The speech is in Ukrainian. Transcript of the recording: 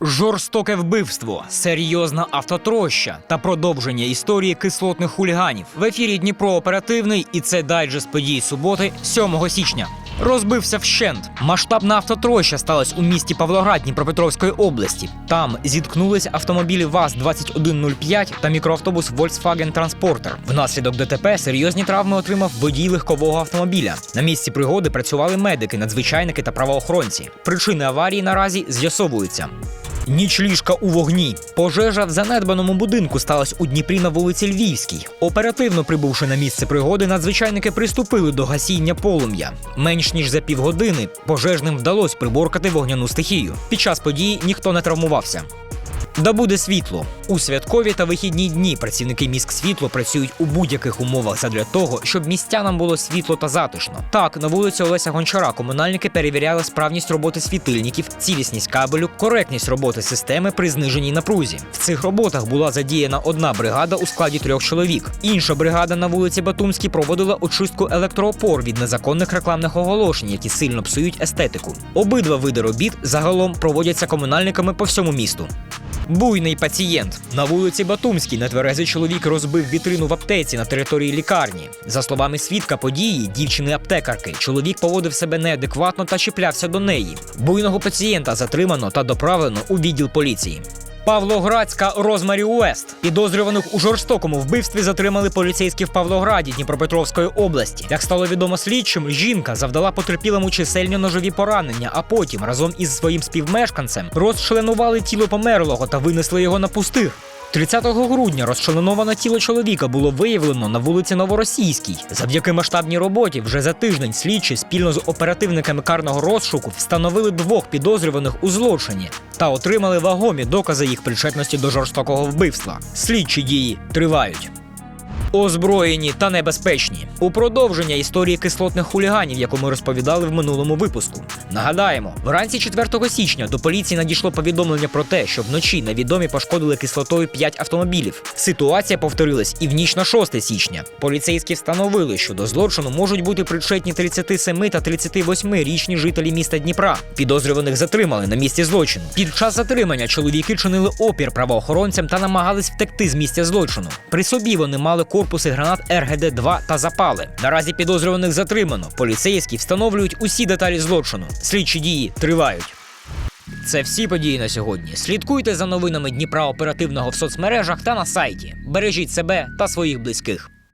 Жорстоке вбивство, серйозна автотроща та продовження історії кислотних хуліганів. В ефірі Дніпро оперативний і це дайджест подій суботи, 7 січня. Розбився вщент. Масштабна автотроща сталася у місті Павлоград Дніпропетровської області. Там зіткнулись автомобілі ВАЗ-2105 та мікроавтобус Volkswagen Transporter. Внаслідок ДТП серйозні травми отримав водій легкового автомобіля. На місці пригоди працювали медики, надзвичайники та правоохоронці. Причини аварії наразі з'ясовуються. Ніч ліжка у вогні. Пожежа в занедбаному будинку сталася у Дніпрі на вулиці Львівській. Оперативно прибувши на місце пригоди, надзвичайники приступили до гасіння полум'я. Менш ніж за півгодини пожежним вдалося приборкати вогняну стихію. Під час події ніхто не травмувався. Да буде світло у святкові та вихідні дні. Працівники міськсвітло працюють у будь-яких умовах задля того, щоб містянам було світло та затишно. Так, на вулиці Олеся Гончара комунальники перевіряли справність роботи світильників, цілісність кабелю, коректність роботи системи при зниженій напрузі. В цих роботах була задіяна одна бригада у складі трьох чоловік. Інша бригада на вулиці Батумській проводила очистку електроопор від незаконних рекламних оголошень, які сильно псують естетику. Обидва види робіт загалом проводяться комунальниками по всьому місту. Буйний пацієнт на вулиці Батумській нетверезий чоловік розбив вітрину в аптеці на території лікарні. За словами свідка події, дівчини-аптекарки, чоловік поводив себе неадекватно та чіплявся до неї. Буйного пацієнта затримано та доправлено у відділ поліції. Павлоградська Розмарі Уест. Підозрюваних у жорстокому вбивстві затримали поліцейські в Павлограді Дніпропетровської області. Як стало відомо слідчим, жінка завдала потерпілому чисельні ножові поранення, а потім разом із своїм співмешканцем розчленували тіло померлого та винесли його на пустир. 30 грудня розчленоване тіло чоловіка було виявлено на вулиці Новоросійській. Завдяки масштабній роботі вже за тиждень слідчі спільно з оперативниками карного розшуку встановили двох підозрюваних у злочині та отримали вагомі докази їх причетності до жорстокого вбивства. Слідчі дії тривають. Озброєні та небезпечні у продовження історії кислотних хуліганів, яку ми розповідали в минулому випуску. Нагадаємо, вранці 4 січня до поліції надійшло повідомлення про те, що вночі невідомі пошкодили кислотою 5 автомобілів. Ситуація повторилась і в ніч на 6 січня. Поліцейські встановили, що до злочину можуть бути причетні 37 та 38 річні жителі міста Дніпра. Підозрюваних затримали на місці злочину. Під час затримання чоловіки чинили опір правоохоронцям та намагались втекти з місця злочину. При собі вони мали корпуси гранат РГД-2 та запали. Наразі підозрюваних затримано. Поліцейські встановлюють усі деталі злочину. Слідчі дії тривають. Це всі події на сьогодні. Слідкуйте за новинами Дніпра оперативного в соцмережах та на сайті. Бережіть себе та своїх близьких.